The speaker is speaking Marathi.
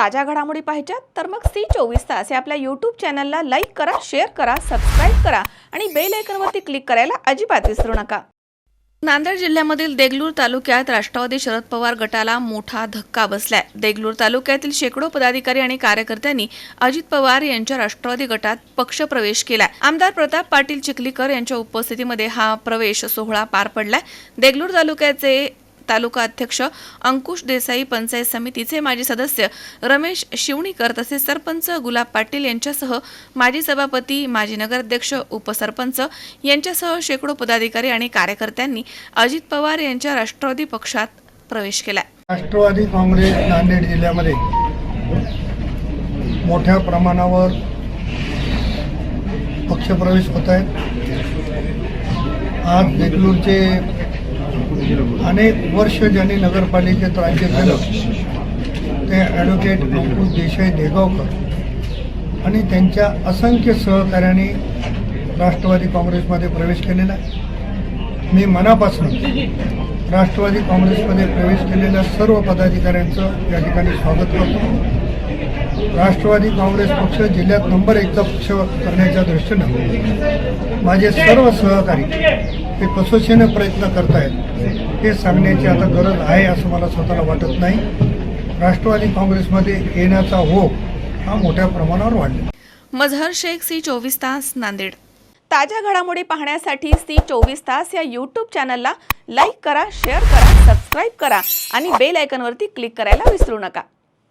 ताज्या घडामोडी पाहिजेत तर मग सी चोवीस तास या आपल्या यूट्यूब चॅनलला लाईक करा शेअर करा सबस्क्राईब करा आणि बेल आयकनवरती क्लिक करायला अजिबात विसरू नका. नांदेड जिल्ह्यामधील देगलूर तालुक्यात राष्ट्रवादी शरद पवार गटाला मोठा धक्का बसलाय. देगलूर तालुक्यातील शेकडो पदाधिकारी आणि कार्यकर्त्यांनी अजित पवार यांच्या राष्ट्रवादी गटात पक्ष प्रवेश केलाय. आमदार प्रताप पाटील चिखलीकर यांच्या उपस्थितीमध्ये हा प्रवेश सोहळा पार पडलाय. देगलूर तालुक्याचे तालुका अध्यक्ष अंकुश देसाई पंचायत समितीचे माजी सदस्य रमेश शिवणीकर तसेच सरपंच गुलाब पाटील यांच्यासह माजी सभापती माजी नगराध्यक्ष उपसरपंच यांच्यासह शेकडो पदाधिकारी आणि कार्यकर्त्यांनी अजित पवार यांच्या राष्ट्रवादी पक्षात प्रवेश केला राष्ट्रवादी काँग्रेस नांदेड जिल्ह्यामध्ये मोठ्या प्रमाणावर पक्षप्रवेश होत आहेत. आज देगलूरचे अनेक वर्ष ज्यांनी नगरपालिकेत राज्य केलं ते ॲडव्होकेट अंकुश देसाई देगावकर आणि त्यांच्या असंख्य सहकाऱ्यांनी राष्ट्रवादी काँग्रेसमध्ये प्रवेश केलेला आहे. मी मनापासून राष्ट्रवादी काँग्रेसमध्ये प्रवेश केलेल्या सर्व पदाधिकाऱ्यांचं या ठिकाणी स्वागत करतो. राष्ट्रवादी काँग्रेस पक्ष जिल्ह्यात नंबर एकचा पक्ष करण्याच्या दृष्टीनं माझे सर्व सहकारी हे कसोशीने प्रयत्न करत आहेत हे सांगण्याची आता गरज आहे असं मला स्वतःला वाटत नाही. राष्ट्रवादी काँग्रेसमध्ये येण्याचा हो हा मोठ्या प्रमाणावर वाढलेला आहे. मझहर शेख सी चोवीस तास नांदेड. ताज्या घडामोडी पाहण्यासाठी सी चोवीस तास या यूट्यूब चॅनलला लाईक करा शेअर करा सबस्क्राईब करा आणि बेल आयकॉनवरती क्लिक करायला विसरू नका.